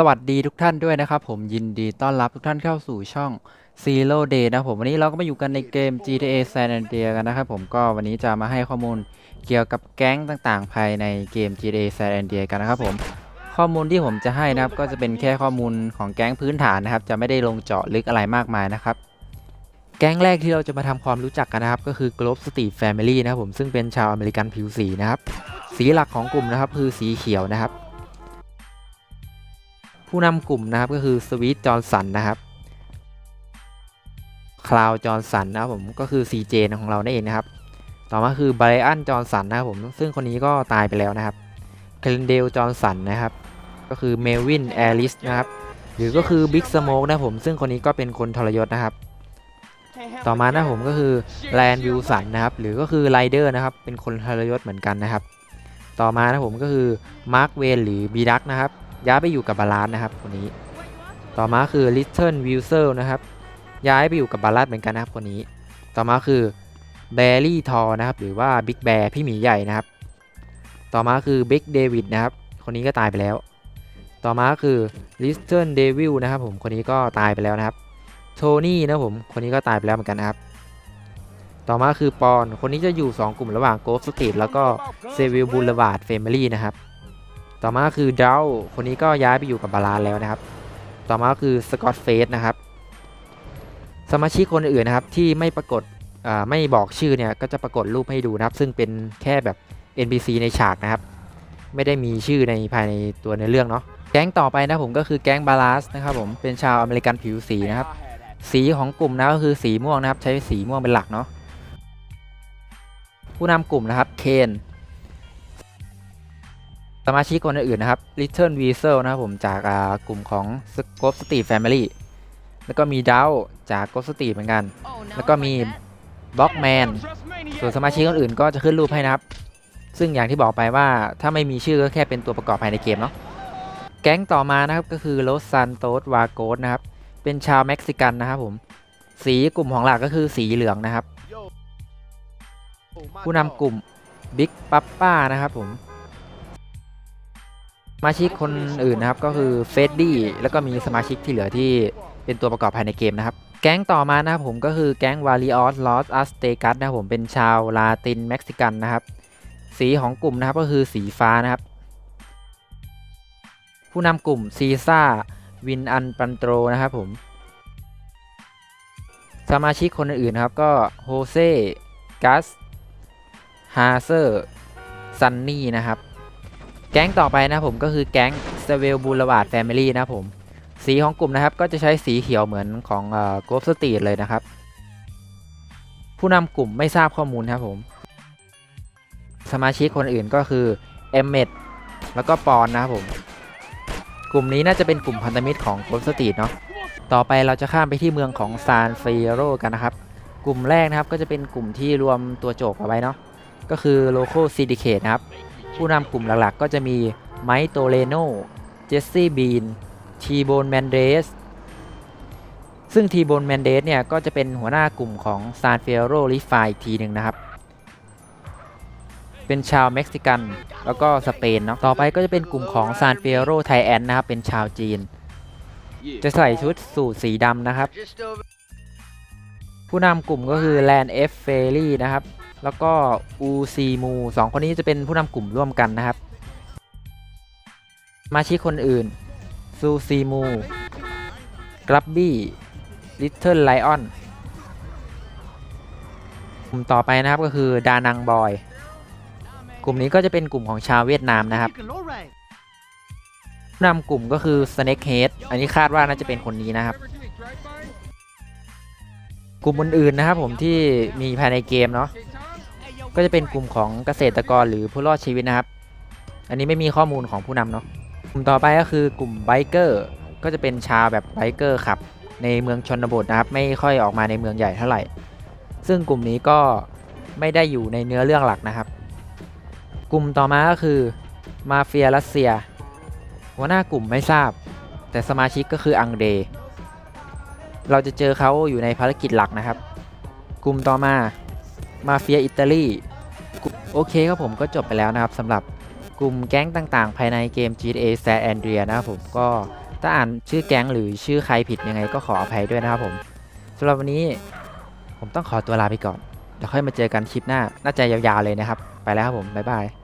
สวัสดีทุกท่านด้วยนะครับผมยินดีต้อนรับทุกท่านเข้าสู่ช่อง Zero Day นะครับผมวันนี้เราก็มาอยู่กันในเกม GTA San Andreas กันนะครับผมก็วันนี้จะมาให้ข้อมูลเกี่ยวกับแก๊งต่างๆ ภายในเกม GTA San Andreas กันนะครับผมข้อมูลที่ผมจะให้นะครับก็จะเป็นแค่ข้อมูลของแก๊งพื้นฐานนะครับ จะไม่ได้ลงเจาะลึกอะไรมากมายนะครับแก๊งแรกที่เราจะมาทำความรู้จักกันนะครับ ก็คือ Globe Street Family นะครับผมซึ่งเป็นชาวอเมริกันผิวสีนะครับสีหลักของกลุ่มนะครับคือสีเขียวนะครับ ผู้นำกลุ่มนะครับก็คือสวีทจอร์นสันนะครับคลาวจอร์นสันนะครับผมก็คือ CJ ของเรานั่นเองนะครับ ต่อมาคือไบรอันจอร์นสันนะครับผมซึ่งคนนี้ก็ตายไปแล้วนะครับเคลนเดลจอร์นสันนะครับ ก็คือเมลวินแอริสนะครับหรือก็คือบิ๊กสโมกนะผมซึ่งคนนี้ก็เป็นคนทรยศนะครับ ต่อมานะผมก็คือแลนวิวสันนะครับหรือก็คือไรเดอร์นะครับเป็นคนทรยศเหมือนกันนะครับ ต่อมานะผมก็คือมาร์คเวนหรือบีดักนะครับ ย้ายไปอยู่กับบาลานนะครับคนนี้ ต่อมาคือลิตเติ้ลวิลเซลนะครับ ย้ายไปอยู่กับบาลานเหมือนกันนะครับคนนี้ ต่อมาคือแบรี่ทอนะครับ หรือว่าบิ๊กแบร์พี่หมีใหญ่นะครับ ต่อมาคือบิ๊กเดวิดนะครับ คนนี้ก็ตายไปแล้ว ต่อมาคือลิตเติ้ลเดวิลนะครับผม คนนี้ก็ตายไปแล้วนะครับ โทนี่นะผม คนนี้ก็ตายไปแล้วเหมือนกันนะครับ ต่อมาคือปอน คนนี้จะอยู่ 2 กลุ่มระหว่างโกลฟสตรีทแล้วก็เซวิลบูลวาร์ดเฟมิลี่นะครับ ต่อมาคือเดาคนนี้ก็ย้ายไปอยู่กับบาลานแล้วนะครับ ต่อมาคือสกอตเฟสนะครับ สมาชิกคนอื่นนะครับที่ไม่ปรากฏไม่บอกชื่อเนี่ยก็จะปรากฏรูปให้ดูนะครับ ซึ่งเป็นแค่แบบ NPC ในฉากนะครับ ไม่ได้มีชื่อในภายในตัวในเรื่องเนาะแก๊งต่อไปนะผมก็คือแก๊งบาลาสนะครับผมเป็นชาวอเมริกันผิวสีนะครับ สีของกลุ่มนะก็คือสีม่วงนะครับ ใช้สีม่วงเป็นหลักเนาะผู้นำกลุ่มนะครับเคน สมาชิกคนอื่นๆนะครับ Little Weasel นะครับผมจากกลุ่มของ Ghost Street Family แล้วก็มีดาวจาก Ghost Street เหมือนกัน แล้วก็มี Blockman ส่วนสมาชิกคนอื่นก็จะขึ้นรูปให้นะครับ ซึ่งอย่างที่บอกไปว่าถ้าไม่มีชื่อก็แค่เป็นตัวประกอบภายในเกมเนาะแก๊งต่อมานะครับก็คือ Los Santos Vagos นะครับ เป็นชาวเม็กซิกันนะครับผม สีกลุ่มของหลักก็คือสีเหลืองนะครับ ผู้นำกลุ่ม Big Papa นะครับผม มาชิกคนอื่นนะครับก็คือเฟดดี้แล้วก็มีสมาชิกที่เหลือที่เป็นตัวประกอบภายในเกมนะครับ แก๊งต่อมานะครับผมก็คือแก๊งวาริออสลอสอัสเตกัสนะครับผมเป็นชาวลาตินเม็กซิกันนะครับ สีของกลุ่มนะครับก็คือสีฟ้านะครับ ผู้นำกลุ่มซีซ่าวินอันปันโตรนะครับผม สมาชิกคนอื่นๆนะครับก็โฮเซ่กัสฮาเซอร์ซันนี่นะครับ แก๊งต่อไปนะผมก็คือแก๊งสเวลบูลวาร์ดแฟมิลี่นะผมสีของกลุ่มนะครับก็จะใช้สีเขียวเหมือนของเอ่อโกลฟสตรีทเลยนะครับ ผู้นำกลุ่มไม่ทราบข้อมูลครับผม สมาชิกคนอื่นก็คือเอมเมดแล้วก็ปอนนะครับผม กลุ่มนี้น่าจะเป็นกลุ่มพันธมิตรของโกลฟสตรีทเนาะต่อไปเราจะข้ามไปที่เมืองของซานเฟโรกันนะครับ กลุ่มแรกนะครับก็จะเป็นกลุ่มที่รวมตัวโจกเอาไว้เนาะก็คือ Local Syndicate นะครับ ผู้นำกลุ่มหลักๆ ก็จะมีไมค์โตเลโนเจสซี่บีนทีโบนแมนเดสซึ่งทีโบนแมนเดสเนี่ย ก็จะเป็นหัวหน้ากลุ่มของซานเฟโรลิฟายอีกทีหนึ่งนะครับ เป็นชาวเม็กซิกัน แล้วก็สเปนเนาะต่อไปก็จะเป็นกลุ่มของซานเฟโรไทแอนนะครับ เป็นชาวจีน จะใส่ชุดสูทสีดำนะครับ ผู้นำกลุ่มก็คือแลนเอฟเฟลี่นะครับ แล้วก็อูซีมูสองคนนี้จะเป็นผู้นำกลุ่มร่วมกันนะครับ มาชิกคนอื่น ซูซีมูกรับบี้ ลิตเทิลไลออนกลุ่มต่อไปนะครับก็คือดานังบอย กลุ่มนี้ก็จะเป็นกลุ่มของชาวเวียดนามนะครับผู้นำกลุ่มก็คือ Snake Head อันนี้คาดว่าน่าจะเป็นคนนี้นะครับ กลุ่มอื่นๆนะครับผมที่มีภายในเกมเนาะ ก็จะเป็นกลุ่มของเกษตรกรหรือผู้รอดชีวิตนะครับ อันนี้ไม่มีข้อมูลของผู้นำเนาะกลุ่มต่อไปก็คือกลุ่มไบเกอร์ก็จะเป็นชาวแบบไบเกอร์ขับ ในเมืองชนบทนะครับ ไม่ค่อยออกมาในเมืองใหญ่เท่าไหร่ ซึ่งกลุ่มนี้ก็ไม่ได้อยู่ในเนื้อเรื่องหลักนะครับ กลุ่มต่อมาก็คือมาเฟียรัสเซีย หัวหน้ากลุ่มไม่ทราบ แต่สมาชิกก็คืออังเด เราจะเจอเขาอยู่ในภารกิจหลักนะครับ กลุ่มต่อมามาเฟียอิตาลี โอเคครับผมก็จบไปแล้วนะครับสำหรับกลุ่มแก๊งต่างๆ ภายในเกม GTA San Andreas นะครับผมก็ถ้าอ่านชื่อแก๊งหรือชื่อใครผิดยังไงก็ขออภัยด้วยนะครับผมสำหรับวันนี้ผมต้องขอตัวลาไปก่อนเดี๋ยวค่อยมาเจอกันคลิปหน้า น่าจะยาวๆเลยนะครับ ไปแล้วครับผม บ๊ายบาย